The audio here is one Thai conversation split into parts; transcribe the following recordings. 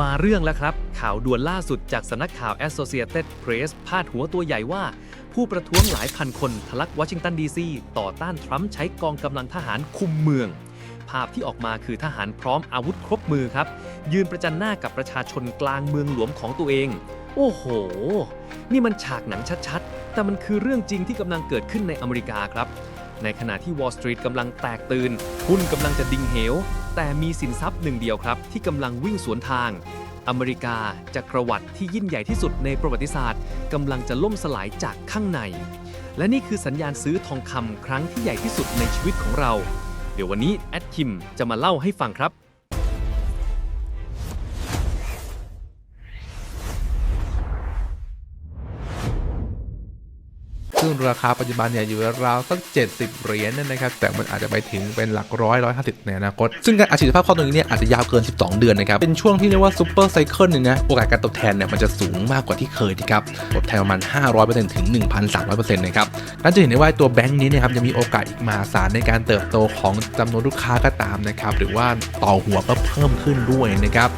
มาเรื่องแล้วครับ ข่าวด่วนล่าสุดจากสำนักข่าว Associated Press พาดหัวตัวใหญ่ว่า ผู้ประท้วงหลายพันคนทะลักวอชิงตันดีซีต่อต้านทรัมป์ใช้กองกำลังทหารคุมเมือง ภาพที่ออกมาคือทหารพร้อมอาวุธครบมือครับ ยืนประจันหน้ากับประชาชนกลางเมืองหลวงของตัวเอง โอ้โห นี่มันฉากหนังชัดๆ แต่มันคือเรื่องจริงที่กำลังเกิดขึ้นในอเมริกาครับ ในขณะที่ Wall Street กำลังแตกตื่นหุ้นกำลังจะดิ่งเหว แต่มีสินทรัพย์หนึ่งเดียวครับ ที่กำลังวิ่งสวนทาง อเมริกาจักรวรรดิที่ยิ่งใหญ่ที่สุดในประวัติศาสตร์กำลังจะล่มสลายจากข้างใน และนี่คือสัญญาณซื้อทองคำครั้งที่ใหญ่ที่สุดในชีวิตของเรา เดี๋ยววันนี้แอดคิมจะมาเล่าให้ฟังครับ ซึ่งราคาปัจจุบันเนี่ยอยู่ราวสัก 70 เหรียญนั่นนะครับ แต่มันอาจจะไปถึงเป็นหลักร้อยร้อยห้าสิบในอนาคต ซึ่งการอัดฉีดภาพข้าตรงนี้เนี่ยอาจจะยาวเกิน 12 เดือนนะครับ เป็นช่วงที่เรียกว่าซูเปอร์ไซเคิลเนี่ยนะ โอกาสการตอบแทนเนี่ยมันจะสูงมากกว่าที่เคยนะครับ ตอบแทนประมาณ 500%ถึง 1,300%นะครับนั่นจะเห็นได้ว่าตัวแบงค์นี้นะครับจะมีโอกาสอีกมหาศาลในการเติบโตของจำนวนลูกค้าก็ตามนะครับ หรือว่าต่อหัวก็เพิ่มขึ้นด้วยนะครับ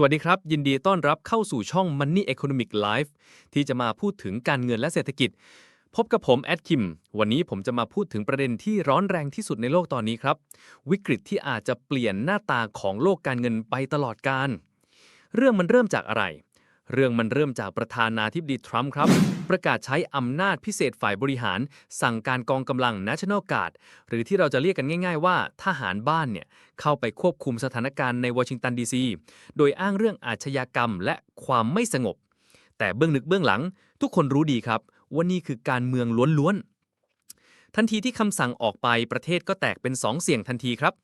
สวัสดีครับ ยินดีต้อนรับเข้าสู่ช่อง Money Economic Life ที่จะมาพูดถึงการเงินและเศรษฐกิจ พบกับผมแอดคิม วันนี้ผมจะมาพูดถึงประเด็นที่ร้อนแรงที่สุดในโลกตอนนี้ครับ วิกฤตที่อาจจะเปลี่ยนหน้าตาของโลกการเงินไปตลอดกาลเรื่องมันเริ่มจากอะไร เรื่องมันเริ่มจากประธานาธิบดีทรัมป์ครับ ประกาศใช้อำนาจพิเศษฝ่ายบริหาร สั่งการกองกำลัง National Guard หรือที่เราจะเรียกกันง่าย ๆ ว่าทหารบ้านเนี่ยเข้าไปควบคุมสถานการณ์ในวอชิงตันดีซีโดยอ้างเรื่องอาชญากรรมและความไม่สงบ แต่เบื้องลึกเบื้องหลัง ทุกคนรู้ดีครับว่านี่คือการเมืองล้วนๆทันทีที่คำสั่งออกไปประเทศก็แตกเป็นสองเสียงทันทีครับ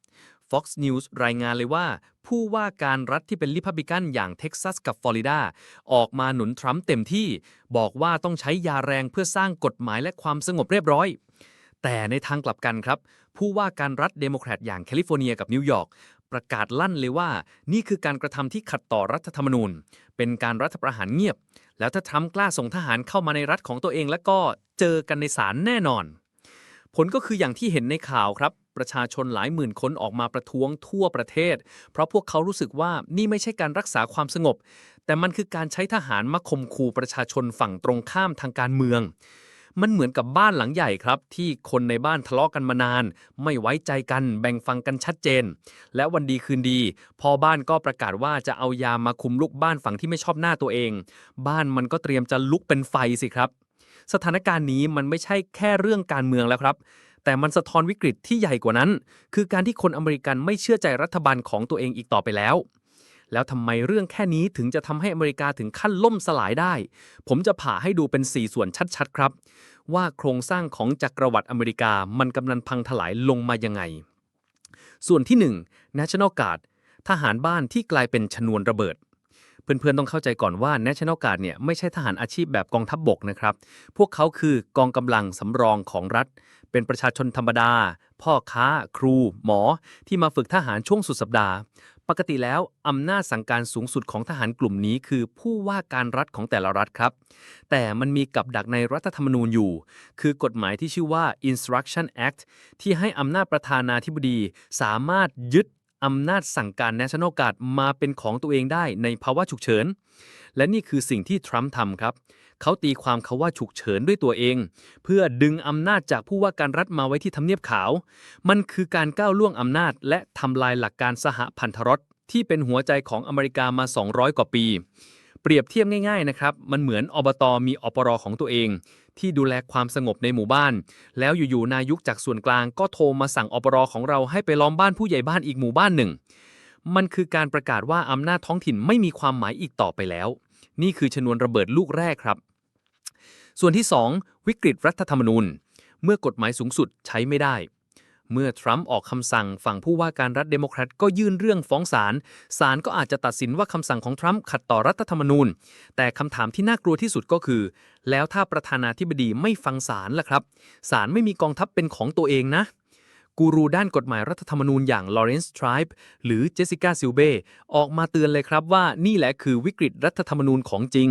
Fox News รายงานเลยว่า ผู้ว่าการรัฐที่เป็นริพับลิกันอย่างเท็กซัสกับฟลอริดา ออกมาหนุนทรัมป์เต็มที่ บอกว่าต้องใช้ยาแรงเพื่อสร้างกฎหมายและความสงบเรียบร้อย แต่ในทางกลับกันครับ ผู้ว่าการรัฐเดโมแครตอย่างแคลิฟอร์เนียกับนิวยอร์กประกาศลั่นเลยว่า นี่คือการกระทำที่ขัดต่อรัฐธรรมนูญ เป็นการรัฐประหารเงียบ แล้วถ้าทรัมป์กล้าส่งทหารเข้ามาในรัฐของตัวเองแล้วก็เจอกันในศาลแน่นอน ผลก็คืออย่างที่เห็นในข่าวครับ ประชาชนหลายหมื่นคนออกมาประท้วงทั่วประเทศ เพราะพวกเขารู้สึกว่านี่ไม่ใช่การรักษาความสงบ แต่มันคือการใช้ทหารมาข่มขู่ประชาชนฝั่งตรงข้ามทางการเมือง มันเหมือนกับบ้านหลังใหญ่ครับ ที่คนในบ้านทะเลาะกันมานาน ไม่ไว้ใจกันแบ่งฟังกันชัดเจน และวันดีคืนดีพอบ้านก็ประกาศว่าจะเอายามาคุมลูกบ้านฝั่งที่ไม่ชอบหน้าตัวเอง บ้านมันก็เตรียมจะลุกเป็นไฟสิครับสถานการณ์นี้มันไม่ใช่แค่เรื่องการเมืองแล้วครับ แต่มันสะท้อนวิกฤตที่ใหญ่กว่านั้น คือการที่คนอเมริกันไม่เชื่อใจรัฐบาลของตัวเองอีกต่อไปแล้ว แล้วทำไมเรื่องแค่นี้ถึงจะทำให้อเมริกาถึงขั้นล่มสลายได้ ผมจะผ่าให้ดูเป็น 4 ส่วนชัดๆ ครับ ว่าโครงสร้างของจักรวรรดิอเมริกามันกำลังพังถลายลงมายังไง ส่วนที่ 1 National Guard ทหารบ้านที่กลายเป็นชนวนระเบิด เพื่อนๆ ต้องเข้าใจก่อนว่า National Guard เนี่ยไม่ใช่ทหารอาชีพแบบกองทัพบบกนะครับ พวกเขาคือกองกำลังสำรองของรัฐ เป็นประชาชนธรรมดา พ่อค้า ครู หมอ ที่มาฝึกทหารช่วงสุดสัปดาห์ ปกติแล้ว อำนาจสั่งการสูงสุดของทหารกลุ่มนี้ คือผู้ว่าการรัฐของแต่ละรัฐครับ แต่มันมีกับดักในรัฐธรรมนูญอยู่ คือกฎหมายที่ชื่อว่า Instruction Act ที่ให้อำนาจประธานาธิบดีสามารถยึด อำนาจสั่งการ National Guard มาเป็นของตัวเองได้ในภาวะฉุกเฉิน และนี่คือสิ่งที่ทรัมป์ทำครับ เขาตีความคาว่าฉุกเฉินด้วยตัวเอง เพื่อดึงอำนาจจากผู้ว่าการรัฐมาไว้ที่ทำเนียบขาว มันคือการก้าวล่วงอำนาจ และทำลายหลักการสหพันธรัฐที่เป็นหัวใจของอเมริกามา 200 กว่าปี เปรียบเทียบง่ายๆนะครับ มันเหมือนอบตมีอปรของตัวเอง ที่ดูแลความสงบในหมู่บ้าน แล้วอยู่ๆ นายุคจากส่วนกลางก็โทรมาสั่งอปรของเราให้ไปล้อมบ้านผู้ใหญ่บ้านอีกหมู่บ้านหนึ่ง มันคือการประกาศว่าอำนาจท้องถิ่นไม่มีความหมายอีกต่อไปแล้ว นี่คือชนวนระเบิดลูกแรกครับ ส่วนที่ 2 วิกฤตรัฐธรรมนูญ เมื่อกฎหมายสูงสุดใช้ไม่ได้ เมื่อทรัมป์ออกคำสั่งฝั่งผู้ว่าการรัฐเดโมแครตก็ยื่นเรื่องฟ้องศาล ศาลก็อาจจะตัดสินว่าคำสั่งของทรัมป์ขัดต่อรัฐธรรมนูญ แต่คำถามที่น่ากลัวที่สุดก็คือ แล้วถ้าประธานาธิบดีไม่ฟังศาลล่ะครับ ศาลไม่มีกองทัพเป็นของตัวเองนะ กูรูด้านกฎหมายรัฐธรรมนูญอย่างลอเรนซ์ทริปหรือเจสสิก้าซิลเบออกมาเตือนเลยครับว่านี่แหละคือวิกฤตรัฐธรรมนูญของจริง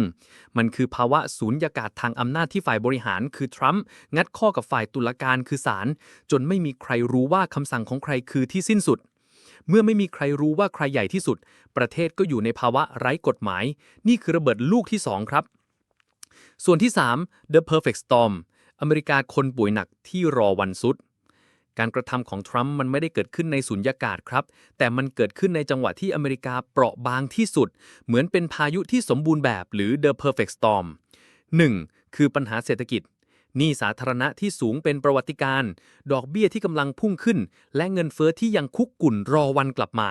มันคือภาวะสูญญากาศทางอำนาจที่ฝ่ายบริหาร คือทรัมป์งัดข้อกับฝ่ายตุลาการคือศาลจนไม่มีใครรู้ว่าคำสั่งของใครคือที่สิ้นสุดเมื่อไม่มีใครรู้ว่าใครใหญ่ที่สุด ประเทศก็อยู่ในภาวะไร้กฎหมาย นี่คือระเบิดลูกที่ 2 ครับ ส่วนที่ 3 The Perfect Storm อเมริกาคนป่วยหนักที่รอวันสุด การกระทำของทรัมป์มันไม่ได้เกิดขึ้นในสุญญากาศครับ แต่มันเกิดขึ้นในจังหวะที่อเมริกาเปราะบางที่สุด เหมือนเป็นพายุที่สมบูรณ์แบบหรือ The Perfect Storm 1. คือปัญหาเศรษฐกิจหนี้สาธารณะที่สูงเป็นประวัติการณ์ดอกเบี้ยที่กำลังพุ่งขึ้น และเงินเฟอ้อที่ยังคุกกุ่นรอวันกลับมา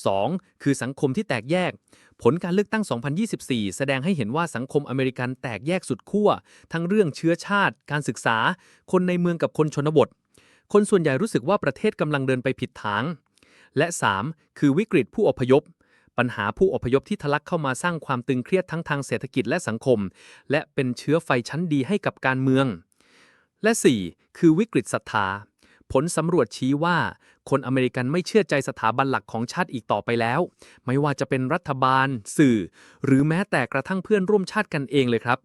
2. คือสังคมที่แตกแยก ผลการเลือกตั้ง 2024 แสดงให้เห็นว่าสังคมอเมริกันแตกแยกสุดขั้ว ทั้งเรื่องเชื้อชาติ การศึกษา คนในเมืองกับคนชนบท คนส่วนใหญ่รู้สึกว่าประเทศกำลังเดินไปผิดทาง และ 3. คือวิกฤตผู้อพยพ ปัญหาผู้อพยพที่ทะลักเข้ามาสร้างความตึงเครียดทั้งทางเศรษฐกิจและสังคม และเป็นเชื้อไฟชั้นดีให้กับการเมือง และ 4. คือวิกฤตศรัทธา ผลสำรวจชี้ว่า คนอเมริกันไม่เชื่อใจสถาบันหลักของชาติอีกต่อไปแล้ว ไม่ว่าจะเป็นรัฐบาล สื่อ หรือแม้แต่กระทั่งเพื่อนร่วมชาติกันเองเลยครับ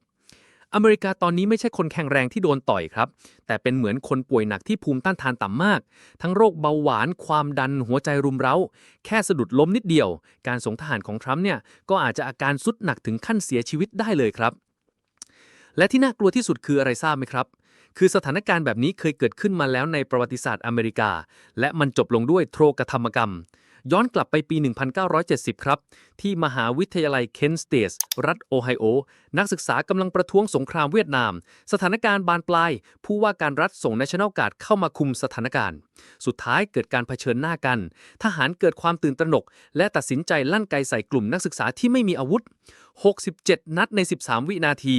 อเมริกาตอนนี้ไม่ใช่คนแข็งแรงที่โดนต่อยครับ แต่เป็นเหมือนคนป่วยหนักที่ภูมิต้านทานต่ำมาก ทั้งโรคเบาหวาน ความดัน หัวใจรุมเร้า แค่สะดุดล้มนิดเดียว การส่งทหารของทรัมป์เนี่ย ก็อาจจะอาการสุดหนักถึงขั้นเสียชีวิตได้เลยครับ และที่น่ากลัวที่สุดคืออะไรทราบไหมครับ คือสถานการณ์แบบนี้เคยเกิดขึ้นมาแล้วในประวัติศาสตร์อเมริกา และมันจบลงด้วยโทรกธรรมกรรม ย้อนกลับไปปี 1970 ครับ ที่มหาวิทยาลัยเคนสเตสรัฐโอไฮโอ นักศึกษากำลังประท้วงสงครามเวียดนาม สถานการณ์บานปลาย ผู้ว่าการรัฐส่ง National Guard เข้ามาคุมสถานการณ์ สุดท้ายเกิดการเผชิญหน้ากัน ทหารเกิดความตื่นตระหนก และตัดสินใจลั่นไกใส่กลุ่มนักศึกษาที่ไม่มีอาวุธ 67 นัดใน 13 วินาที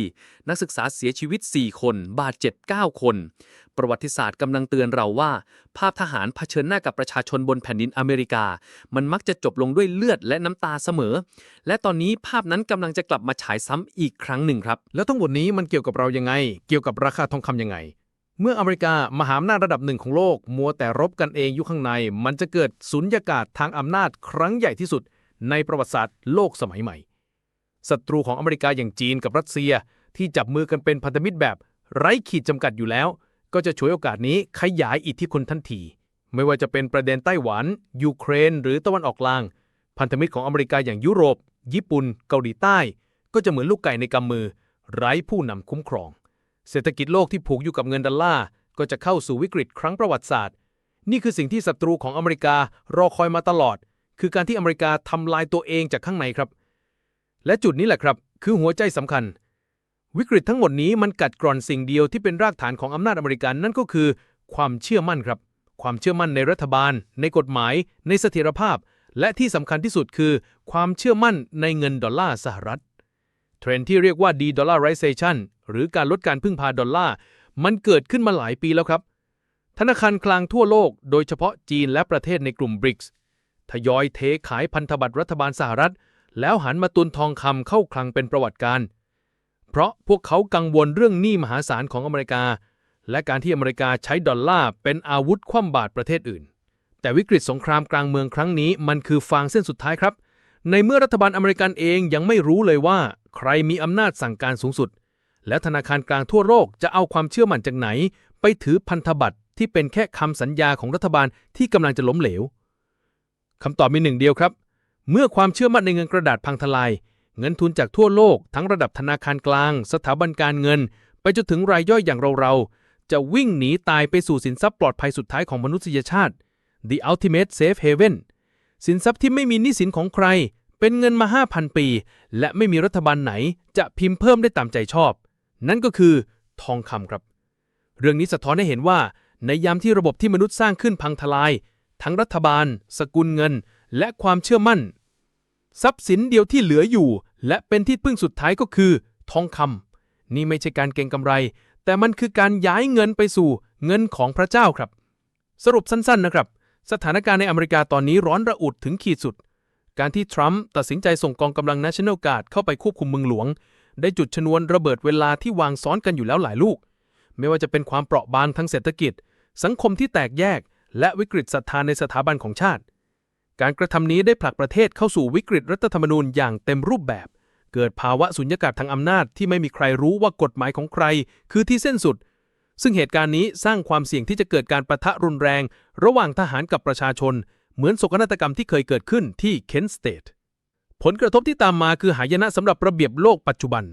นักศึกษาเสียชีวิต 4 คน บาดเจ็บ 9 คน ประวัติศาสตร์กำลังเตือนเราว่า ภาพทหารเผชิญหน้ากับประชาชนบนแผ่นดินอเมริกา มันมักจะจบลงด้วยเลือดและน้ำตาเสมอ และตอนนี้ภาพนั้นกำลังจะกลับมาฉายซ้ำอีกครั้งหนึ่งครับ แล้วทั้งหมดนี้มันเกี่ยวกับเรายังไง เกี่ยวกับราคาทองคำยังไง เมื่ออเมริกามหาอำนาจระดับหนึ่งของโลก มัวแต่รบกันเองอยู่ข้างใน มันจะเกิดสุญญากาศทางอำนาจครั้งใหญ่ที่สุด ในประวัติศาสตร์โลกสมัยใหม่ศัตรูของอเมริกาอย่างจีนกับรัสเซียที่จับมือกันเป็นพันธมิตรแบบ ไร้ขีดจำกัดอยู่แล้ว ก็จะฉวยโอกาสนี้ขยายอิทธิพลทันที ไม่ว่าจะเป็นประเด็นไต้หวัน ยูเครน หรือตะวันออกกลาง พันธมิตรของอเมริกาอย่างยุโรป ญี่ปุ่น เกาหลีใต้ ก็จะเหมือนลูกไก่ในกำมือ ไร้ผู้นำคุ้มครอง เศรษฐกิจโลกที่ผูกอยู่กับเงินดอลลาร์ก็จะเข้าสู่วิกฤตครั้งประวัติศาสตร์ นี่คือสิ่งที่ศัตรูของอเมริการอคอยมาตลอด คือการที่อเมริกาทำลายตัวเองจากข้างในครับ และจุดนี้แหละครับ คือหัวใจสำคัญ วิกฤตทั้งหมดนี้มันกัดกร่อนสิ่งเดียวที่เป็นรากฐานของอำนาจอเมริกันนั่นก็คือ ความเชื่อมั่นครับ ความเชื่อมั่นในรัฐบาล ในกฎหมาย ในเสถียรภาพ และที่สำคัญที่สุดคือ ความเชื่อมั่นในเงินดอลลาร์สหรัฐ เทรนด์ที่เรียกว่า de-dollarization หรือการลดการพึ่งพาดอลลาร์ มันเกิดขึ้นมาหลายปีแล้วครับ ธนาคารกลางทั่วโลก โดยเฉพาะจีนและประเทศในกลุ่ม BRICS ทยอยเทขายพันธบัตรรัฐบาลสหรัฐ แล้วหันมาตุนทองคำเข้าคลังเป็นประวัติการ เพราะพวกเขากังวลเรื่องหนี้มหาศาลของอเมริกา และการที่อเมริกาใช้ดอลลาร์เป็นอาวุธคว่ำบาตรประเทศอื่น แต่วิกฤตสงครามกลางเมืองครั้งนี้มันคือฟางเส้นสุดท้ายครับ ในเมื่อรัฐบาลอเมริกันเองยังไม่รู้เลยว่า ใครมีอำนาจสั่งการสูงสุด และธนาคารกลางทั่วโลกจะเอาความเชื่อมั่นจากไหน ไปถือพันธบัตรที่เป็นแค่คำสัญญาของรัฐบาลที่กำลังจะล้มเหลวคำตอบมีหนึ่งเดียวครับ เมื่อความเชื่อมั่นในเงินกระดาษพังทลาย เงินทุนจากทั่วโลก ทั้งระดับธนาคารกลาง สถาบันการเงิน ไปจนถึงรายย่อยอย่างเราๆจะวิ่งหนีตายไปสู่สินทรัพย์ปลอดภัยสุดท้ายของมนุษยชาติ The Ultimate Safe Haven สินทรัพย์ที่ไม่มีหนี้สินของใคร เป็นเงินมา 5,000 ปี และไม่มีรัฐบาลไหนจะพิมพ์เพิ่มได้ตามใจชอบ นั่นก็คือทองคำครับ เรื่องนี้สะท้อนให้เห็นว่า ในยามที่ระบบที่มนุษย์สร้างขึ้นพังทลาย ทั้งรัฐบาล สกุลเงิน และความเชื่อมั่น ทรัพย์สินเดียวที่เหลืออยู่ และเป็นที่พึ่งสุดท้ายก็คือ ทองคำนี่ไม่ใช่การเก็งกำไร แต่มันคือการย้ายเงินไปสู่เงินของพระเจ้าครับ สรุปสั้นๆนะครับ สถานการณ์ในอเมริกาตอนนี้ร้อนระอุดถึงขีดสุด การที่ทรัมป์ตัดสินใจส่งกองกำลัง National Guard เข้าไปควบคุมเมืองหลวง ได้จุดชนวนระเบิดเวลาที่วางซ้อนกันอยู่แล้วหลายลูก ไม่ว่าจะเป็นความเปราะบางทางเศรษฐกิจ สังคมที่แตกแยก และวิกฤตศรัทธาในสถาบันของชาติ การกระทำนี้ได้ผลักประเทศเข้าสู่วิกฤตรัฐธรรมนูญอย่างเต็มรูปแบบ เกิดภาวะสุญญากาศทางอำนาจที่ไม่มีใครรู้ว่ากฎหมายของใคร คือที่เส้นสุด ซึ่งเหตุการณ์นี้สร้างความเสี่ยงที่จะเกิดการประทะรุนแรง ระหว่างทหารกับประชาชน เหมือนโศกนาฏกรรมที่เคยเกิดขึ้นที่เคนสเตทผลกระทบที่ตามมาคือหายนะสำหรับระเบียบโลกปัจจุบัน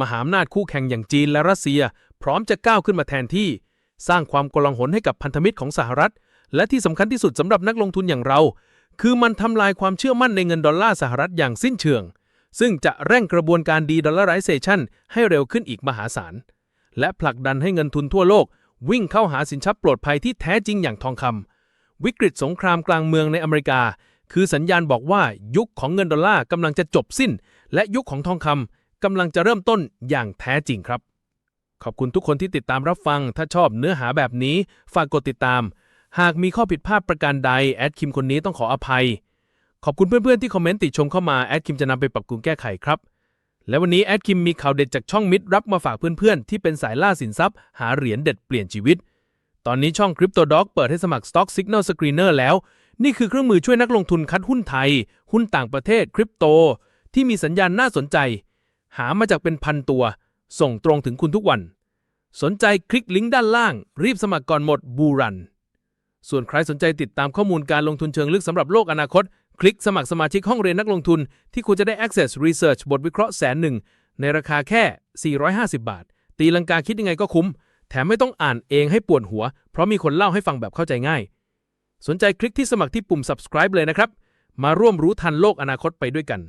มหาอำนาจคู่แข่งอย่างจีนและรัสเซีย พร้อมจะก้าวขึ้นมาแทนที่ สร้างความกลาหลให้กับพันธมิตรของสหรัฐ และที่สำคัญที่สุดสำหรับนักลงทุนอย่างเรา คือมันทำลายความเชื่อมั่นในเงินดอลลาร์สหรัฐอย่างสิ้นเชิง ซึ่งจะเร่งกระบวนการดีดอลลาร์ไรเซชันให้เร็วขึ้นอีกมหาศาล และผลักดันให้เงินทุนทั่วโลก วิ่งเข้าหาสินทรัพย์ปลอดภัยที่แท้จริงอย่างทองคำ วิกฤตสงครามกลางเมืองในอเมริกา คือสัญญาณบอกว่ายุคของเงินดอลลาร์กำลังจะจบสิ้น และยุคของทองคำกำลังจะเริ่มต้นอย่างแท้จริงครับ ขอบคุณทุกคนที่ติดตามรับฟัง ถ้าชอบเนื้อหาแบบนี้ ฝากกดติดตาม หากมีข้อผิดพลาดประการใดแอดคิมคนนี้ต้องขออภัย ขอบคุณเพื่อนๆที่คอมเมนต์ติชมเข้ามาแอดคิมจะนำไปปรับปรุงแก้ไขครับและวันนี้แอดคิมมีข่าวเด็ดจากช่องมิตรรับมาฝากเพื่อนๆ ที่เป็นสายล่าสินทรัพย์ หาเหรียญเด็ดเปลี่ยนชีวิต ตอนนี้ช่อง Crypto Dog เปิดให้สมัคร Stock Signal Screener แล้ว นี่คือเครื่องมือช่วยนักลงทุนคัดหุ้นไทย หุ้นต่างประเทศคริปโต ที่มีสัญญาณน่าสนใจ หามาจากเป็นพันตัว ส่งตรงถึงคุณทุกวัน สนใจคลิกลิงก์ด้านล่าง รีบสมัครก่อนหมดบูรัน ส่วนใครสนใจติดตามข้อมูลการลงทุนเชิงลึกสำหรับโลกอนาคต คลิกสมัครสมาชิกห้องเรียนนักลงทุน ที่คุณจะได้ access research บทวิเคราะห์แสนหนึ่งในราคาแค่ 450 บาท ตีลังกาคิดยังไงก็คุ้ม แถมไม่ต้องอ่านเองให้ปวดหัว เพราะมีคนเล่าให้ฟังแบบเข้าใจง่าย สนใจคลิกที่สมัครที่ปุ่ม subscribe เลยนะครับ มาร่วมรู้ทันโลกอนาคตไปด้วยกัน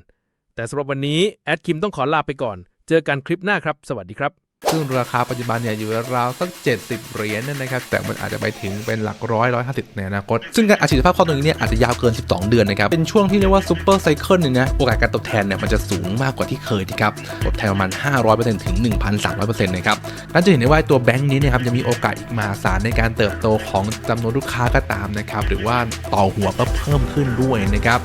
แต่สำหรับวันนี้แอดคิมต้องขอลาไปก่อน เจอกันคลิปหน้าครับ สวัสดีครับ ซึ่งราคาปัจจุบันเนี่ยอยู่ราวสัก 70 เหรียญนี่ยนะครับ แต่มันอาจจะไปถึงเป็นหลักร้อยร้อยห้าสิบในอนาคต ซึ่งการอัดฉีดภาพคล่อตรงนี้เนี่ยอาจจะยาวเกิน 12 เดือนนะครับ เป็นช่วงที่เรียกว่าซูเปอร์ไซเคิลเนี่ยนะ โอกาสการตอบแทนเนี่ยมันจะสูงมากกว่าที่เคยนะครับ ตอบแทนประมาณ 500%ถึง 1,300%นะครับนั่นจะเห็นได้ว่าตัวแบงค์นี้นยครับยังมีโอกาสอีกมหาศาลในการเติบโตของจำนวนลูกค้าก็ตามนะครับ หรือว่าต่อหัวก็เพิ่มขึ้นด้วยนะครับ